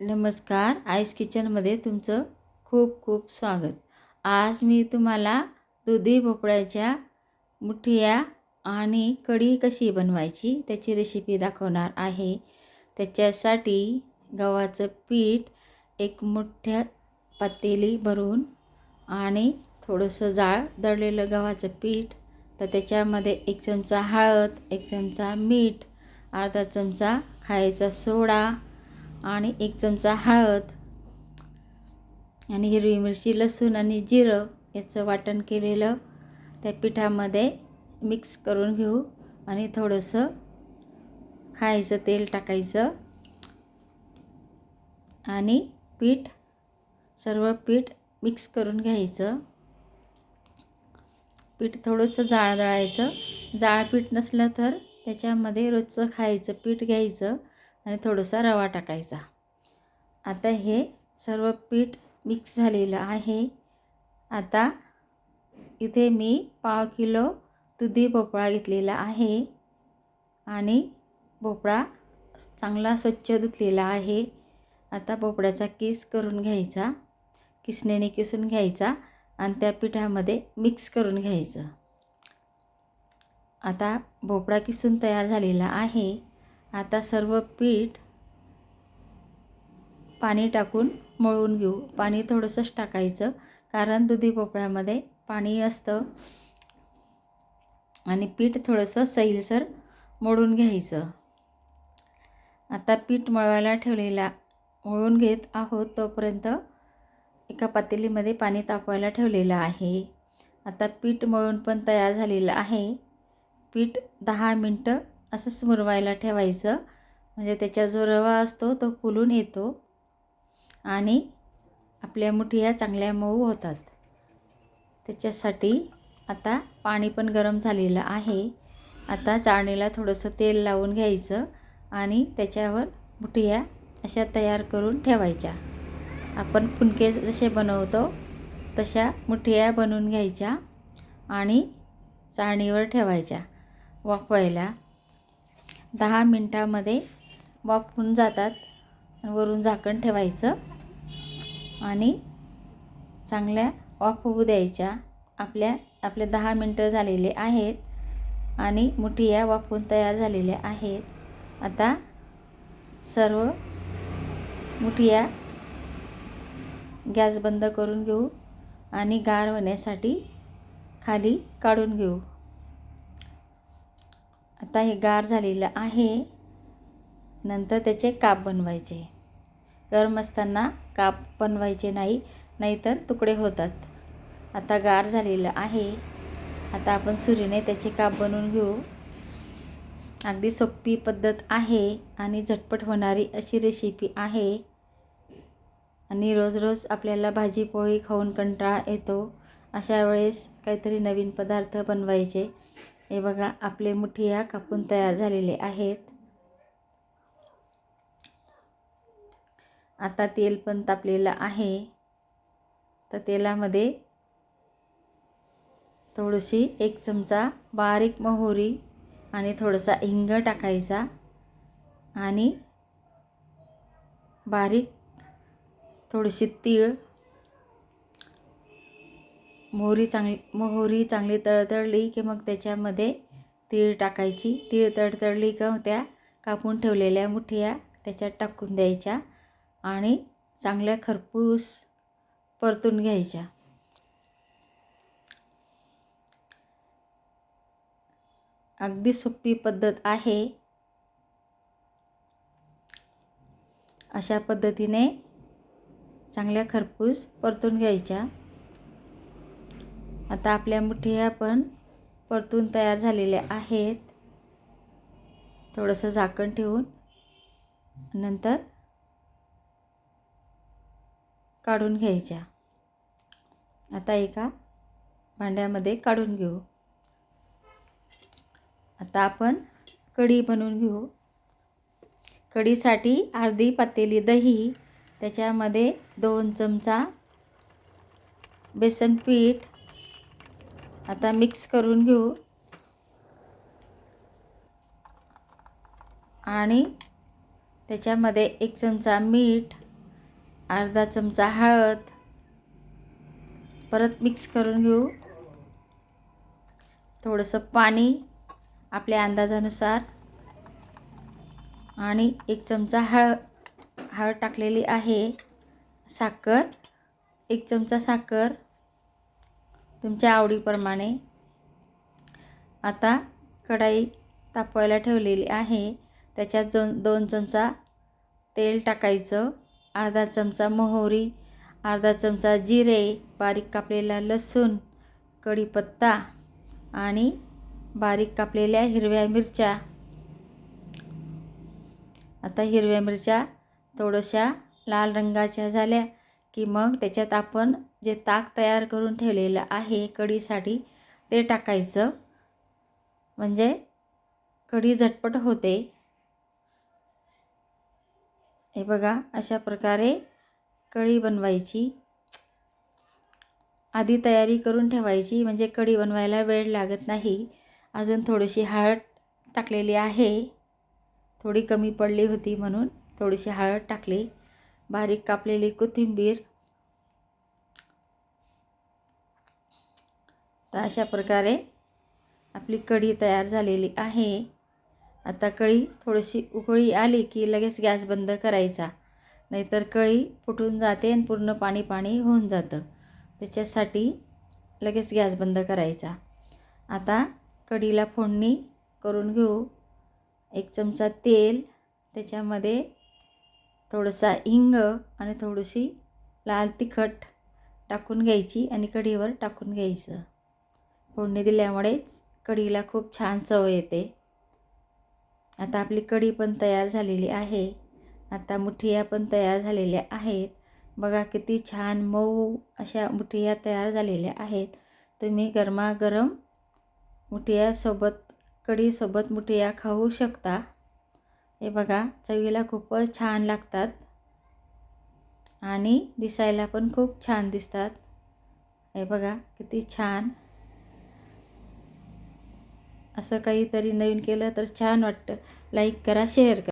नमस्कार आईस किचनमध्ये तुमचं खूप खूप स्वागत. आज मी तुम्हाला दुधी भोपळ्याच्या मुठिया आणि कढी कशी बनवायची त्याची रेसिपी दाखवणार आहे. त्याच्यासाठी गव्हाचं पीठ एक मोठ्या पातेली भरून आणि थोडंसं जाळ दळलेलं गव्हाचं पीठ तर त्याच्यामध्ये एक चमचा हळद एक चमचा मीठ अर्धा चमचा खायचा सोडा आणि एक चमचा हळद आणि हिरवी मिरची लसूण आणि जिरं याचं वाटण केलेलं. त्या पिठामध्ये मिक्स करून घेऊ आणि थोडंसं खायचं तेल टाकायचं. आणि पीठ सर्व पीठ मिक्स करून घ्यायचं. पीठ थोडंसं जाळ दळायचं जाळ पीठ नसलं तर त्याच्यामध्ये रोजचं खायचं पीठ घ्यायचं. आणि थोडासा रवा टाकायचा. आता हे सर्व पीठ मिक्स झालेलं आहे. आता इथे मी पाव किलो दुधी भोपळा घेतलेला आहे. आणि भोपळा चांगला स्वच्छ धुतलेला आहे. आता भोपळ्याचा किस करून घ्यायचा. किसणीने किसून घ्यायचा आणि त्या पिठामध्ये मिक्स करून घ्यायचं. आता भोपळा किसून तयार झालेला आहे. आता सर्व पीठ पाणी टाकून मळून घेऊ. पाणी थोडंसंच टाकायचं कारण दुधी भोपळ्यामध्ये पाणी असतं आणि पीठ थोडंसं सैलसर मळून घ्यायचं. आता पीठ मळवायला ठेवलेला मळून घेत आहोत तोपर्यंत एका पातेलीमध्ये पाणी तापवायला ठेवलेलं आहे. आता पीठ मळून पण तयार झालेलं आहे. पीठ दहा मिनटं असंच मुरवायला ठेवायचं. म्हणजे त्याचा जो रवा असतो तो फुलून येतो. आणि आपल्या मुठिया चांगल्या मऊ होतात. त्याच्यासाठी आता पाणी पण गरम झालेलं आहे. आता चाळणीला थोडंसं तेल लावून घ्यायचं आणि त्याच्यावर मुठिया अशा तयार करून ठेवायच्या. आपण फुनके जसे बनवतो तशा मुठिया बनवून घ्यायच्या आणि चाळणीवर ठेवायच्या. वाफवायला दहा मिनटामध्ये वाफून जातात वरून झाकण ठेवायचं आणि चांगल्या वाफ होऊ द्यायच्या. आपल्या आपले दहा मिनटं झालेले आहेत आणि मुठिया वाफून तयार झालेल्या आहेत. आता सर्व मुठिया गॅस बंद करून घेऊ आणि गार होण्यासाठी खाली काढून घेऊ. आता हे गार झालेलं आहे. नंतर त्याचे काप बनवायचे. गरम असताना काप बनवायचे नाही नाहीतर तुकडे होतात. आता गार झालेलं आहे. आता आपण सुरीने त्याचे काप बनवून घेऊ. अगदी सोपी पद्धत आहे आणि झटपट होणारी अशी रेसिपी आहे. आणि रोज रोज आपल्याला भाजी पोळी खाऊन कंटाळा येतो. अशा वेळेस काहीतरी नवीन पदार्थ बनवायचे. हे बघा आपले मुठिया कापून तयार झालेले आहेत. आता तेल पण तापलेलं आहे. तर तेलामध्ये थोडीशी एक चमचा बारीक मोहरी आणि थोडासा हिंग टाकायचा आणि बारीक थोडीशी तीळ मोहरी चांगली मोहरी चांगली तळतळली की मग त्याच्यामध्ये तीळ टाकायची. तीळ तळतळली का त्या कापून ठेवलेल्या मुठिया त्याच्यात टाकून द्यायच्या आणि चांगल्या खरपूस परतून घ्यायच्या. अगदी सोपी पद्धत आहे. अशा पद्धतीने चांगल्या खरपूस परतून घ्यायच्या. आता आपल्या मुठ्या पण परतून तयार झालेल्या आहेत. थोडंसं झाकण ठेवून. नंतर काढून घ्यायच्या. आता एका भांड्यामध्ये काढून घेऊ. आता आपण कढी बनवून घेऊ. कढीसाठी अर्धी पातेली दही त्याच्यामध्ये दोन चमचा बेसन पीठ आता मिक्स करून घेऊ. आणि त्याच्यामध्ये एक चमचा मीठ अर्धा चमचा हळद परत मिक्स करून घेऊ. थोडंसं पाणी आपल्या अंदाजानुसार. आणि एक चमचा हळद हळद टाकलेली आहे. साखर एक चमचा साखर. तुमच्या आवडीप्रमाणे. आता कढाई तापवायला ठेवलेली आहे. त्याच्यात दोन दोन चमचा तेल टाकायचं. अर्धा चमचा मोहरी अर्धा चमचा जिरे बारीक कापलेला लसूण कढीपत्ता आणि बारीक कापलेल्या हिरव्या मिरच्या. आता हिरव्या मिरच्या थोड्याशा लाल रंगाच्या झाल्या की मग त्याच्यात आपण जे ताक तयार करून ठेवलेलं आहे कढीसाठी ते टाकायचं. म्हणजे कढी झटपट होते. हे बघा अशा प्रकारे कढी बनवायची. आधी तयारी करून ठेवायची म्हणजे कढी बनवायला वेळ लागत नाही. अजून थोडीशी हळद टाकलेली आहे. थोडी कमी पडली होती म्हणून थोडीशी हळद टाकली. बारीक कापलेली कोथिंबीर तर अशा प्रकारे आपली कढी तयार झालेली आहे. आता कढी थोडीशी उकळी आली की लगेच गॅस बंद करायचा. नाहीतर कढी फुटून जाते आणि पूर्ण पाणी पाणी होऊन जातं. त्याच्यासाठी लगेच गॅस बंद करायचा. आता कढीला फोडणी करून घेऊ. एक चमचा तेल त्याच्यामध्ये थोडंसा हिंग आणि थोडीशी लाल तिखट टाकून घ्यायची आणि कढीवर टाकून घ्यायचं. फोडणी दिल्यामुळेच कढीला खूप छान चव येते. आता आपली कढी पण तयार झालेली आहे. आता मुठिया पण तयार झालेल्या आहेत. बघा किती छान मऊ अशा मुठिया तयार झालेल्या आहेत. तुम्ही गरमागरम मुठियासोबत कढीसोबत मुठिया खाऊ शकता. हे बघा चवीला खूपच छान लागतात. आणि दिसायला पण खूप छान दिसतात. हे बघा किती छान. असं काहीतरी नवीन केलं तर छान वाटतं. लाईक करा शेअर करा.